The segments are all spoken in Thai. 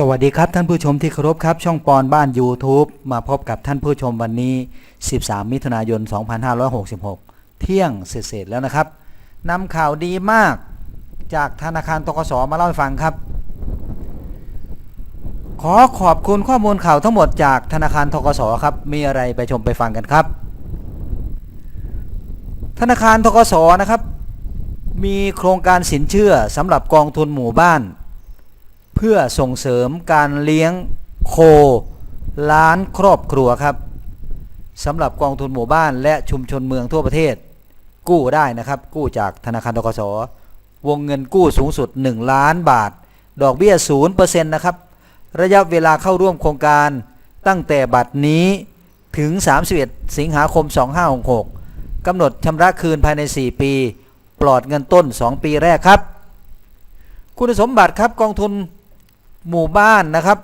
สวัสดีครับท่านผู้ชมที่เคารพครับช่องปอนบ้าน YouTube มาพบกับท่านผู้ชมวันนี้ 13 มิถุนายน 2566 เที่ยงเสร็จแล้วนะครับนำข่าวดีมากจากธนาคารตกสมาเล่าให้ฟังครับ ขอขอบคุณข้อมูลข่าวทั้งหมดจากธนาคารทกสครับมีอะไรไปชมไปฟังกันครับ ธนาคารทกสนะครับ มีโครงการสินเชื่อสำหรับกองทุนหมู่บ้าน เพื่อส่งเสริมการเลี้ยงโคล้านครอบครัวครับสำหรับกองทุนหมู่บ้านและชุมชนเมืองทั่วประเทศ กู้ได้นะครับ กู้จากธนาคารทกสวงเงินกู้สูงสุด 1 ล้านบาท ดอกเบี้ย0%นะครับ ระยะเวลาเข้าร่วมโครงการตั้งแต่บัดนี้ถึง 31 สิงหาคม 2566กำหนดชำระคืนภายใน 4 ปี ปลอดเงินต้น 2 ปีแรกครับ คุณสมบัติครับกองทุน หมู่บ้านนะครับ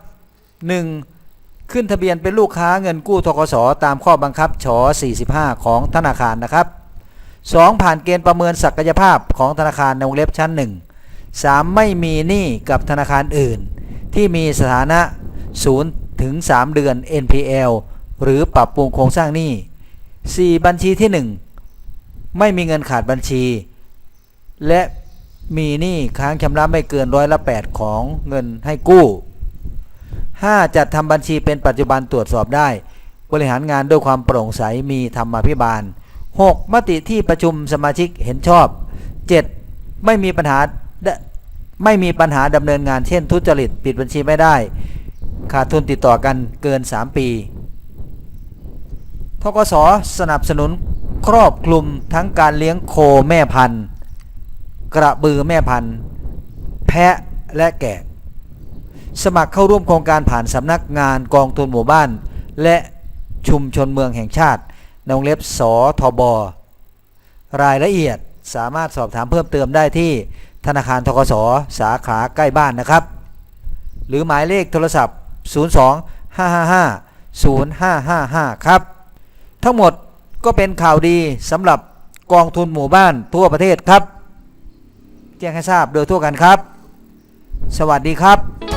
1. ขึ้นทะเบียนเป็นลูกค้าเงินกู้ทกสตามข้อบังคับช45 ของธนาคารนะครับ 2. ผ่านเกณฑ์ประเมินศักยภาพของธนาคารในวงเล็บชั้น 1 3. ไม่มีหนี้กับธนาคารอื่น ที่มีสถานะ0ถึง3เดือน NPL หรือปรับปรุงโครงสร้างหนี้ 4. บัญชีที่ 1 ไม่มีเงินขาดบัญชี และ มีหนี้ค้างชำระไม่เกินร้อยละ 8 ของเงินให้กู้ 5. จัดทำบัญชีเป็นปัจจุบันตรวจสอบได้ บริหารงานด้วยความโปร่งใสมีธรรมาภิบาล 6. มติที่ประชุมสมาชิกเห็นชอบ 7. ไม่มีปัญหาดไม่มีปัญหาดำเนินงานเช่นทุจริตปิดบัญชีไม่ได้ ขาดทุนติดต่อกันเกิน 3 ปีทกสสนับสนุนครอบคลุมทั้งการเลี้ยงโคแม่พันธุ์ กระบือแม่พันธุ์ แพะและแกะ สมัครเข้าร่วมโครงการผ่านสำนักงานกองทุนหมู่บ้าน และชุมชนเมืองแห่งชาติในวงเล็บสทบ รายละเอียดสามารถสอบถามเพิ่มเติมได้ที่ธนาคารทกสสาขาใกล้บ้านนะครับ หรือหมายเลขโทรศัพท์ 02 555 0555 ครับ ทั้งหมดก็เป็นข่าวดีสำหรับกองทุนหมู่บ้านทั่วประเทศครับ แจ้งให้ทราบโดยทั่วกันครับ สวัสดีครับ